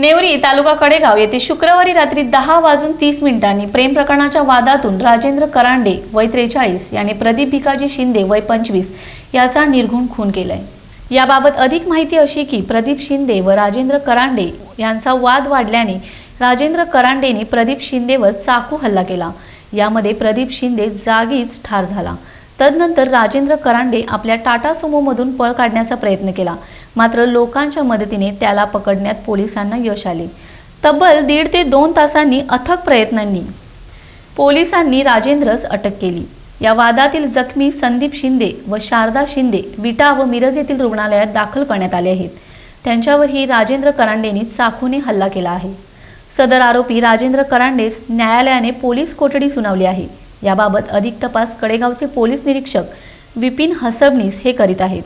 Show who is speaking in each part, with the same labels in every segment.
Speaker 1: नेवरी तालुका कडेगाव येथे शुक्रवारी रात्री दहा वाजून तीस मिनिटांनी प्रेम प्रकरणाच्या वादातून राजेंद्र करांडे वय त्रेचाळीस याने प्रदीप भिकाजी शिंदे वय पंचवीस याचा निर्घुण खून केलाय. याबाबत अधिक माहिती अशी की प्रदीप शिंदे व राजेंद्र करांडे यांचा वाद वाढल्याने राजेंद्र करांडेने प्रदीप शिंदेवर चाकू हल्ला केला. यामध्ये प्रदीप शिंदे जागीच ठार झाला. तदनंतर राजेंद्र करांडे आपल्या टाटा सुमोमधून पळ काढण्याचा प्रयत्न केला. मात्र लोकांच्या मदतीने त्याला पकडण्यात पोलिसांना यश आले. तब्बल दीड ते दोन तासांनी अथक प्रयत्नांनी पोलिसांनी राजेंद्रच अटक केली. या वादातील जखमी संदीप शिंदे व शारदा शिंदे विटा व मिरज येथील रुग्णालयात दाखल करण्यात आले आहेत. त्यांच्यावरही राजेंद्र करांडेंनी चाकूने हल्ला केला आहे. सदर आरोपी राजेंद्र करांडेस न्यायालयाने पोलीस कोठडी सुनावली आहे. याबाबत अधिक तपास कडेगावचे पोलीस निरीक्षक विपिन हसबनीस हे करीत आहेत.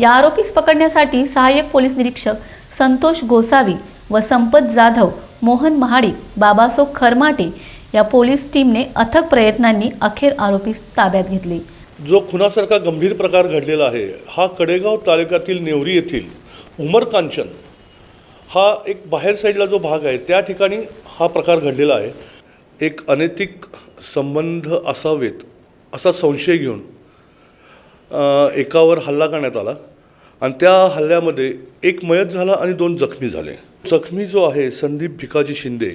Speaker 1: या आरोपीस पकडण्यासाठी सहाय्यक पोलीस निरीक्षक संतोष गोसावी व संपत जाधव मोहन महाडिक बाबासो खरमाटे या पोलीस टीमने अथक प्रयत्नांनी अखेर आरोपीस ताब्यात घेतले.
Speaker 2: जो खुनासारखा गंभीर प्रकार घडलेला आहे हा कडेगाव तालुक्यातील नेवरी येथील उमर कांचन हा एक बाहेर साईडला जो भाग आहे त्या ठिकाणी हा प्रकार घडलेला आहे. एक अनैतिक संबंध असावेत असा संशय घेऊन एकावर हल्ला करण्यात आला. आणि त्या हल्ल्यामध्ये एक मयत झाला आणि दोन जखमी झाले. जखमी जो आहे संदीप भिकाजी शिंदे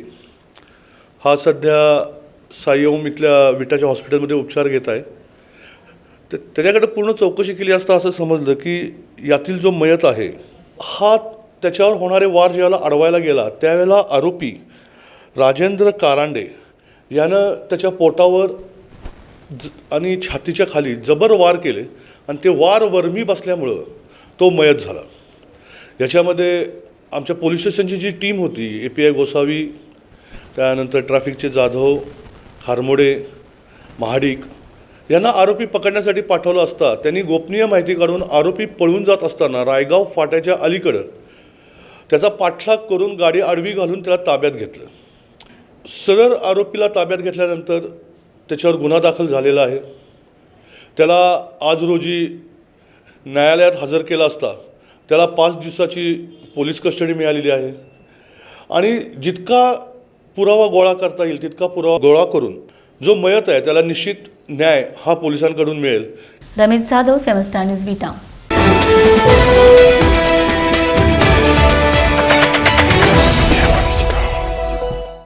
Speaker 2: हा सध्या साईओम इथल्या विटाच्या हॉस्पिटलमध्ये उपचार घेत आहे. तर त्याच्याकडे पूर्ण चौकशी केली असता असं समजलं की यातील जो मयत आहे हा त्याच्यावर होणारे वार ज्यावेळेला अडवायला गेला त्यावेळेला आरोपी राजेंद्र कारांडे यानं त्याच्या पोटावर ज आणि छातीच्या खाली जबर वार केले आणि ते वार वर्मी बसल्यामुळं तो मयत झाला. याच्यामध्ये आमच्या पोलीस स्टेशनची जी टीम होती ए पी आय गोसावी त्यानंतर ट्रॅफिकचे जाधव खारमोडे महाडिक यांना आरोपी पकडण्यासाठी पाठवलं असता त्यांनी गोपनीय माहिती काढून आरोपी पळून जात असताना रायगाव फाट्याच्या अलीकडं त्याचा पाठलाग करून गाडी आडवी घालून त्याला ताब्यात घेतलं. सदर आरोपीला ताब्यात घेतल्यानंतर त्याच्यावर गुन्हा दाखल झालेला आहे. त्याला आज रोजी न्यायालयात हजर केला असता त्याला पाच दिवसाची पोलीस कस्टडी मिळालेली आहे. आणि जितका पुरावा गोळा करता येईल तितका पुरावा गोळा करून जो मयत आहे त्याला निश्चित न्याय हा पोलिसांकडून मिळेल.
Speaker 1: Ramesh Jadhav seven star news beta.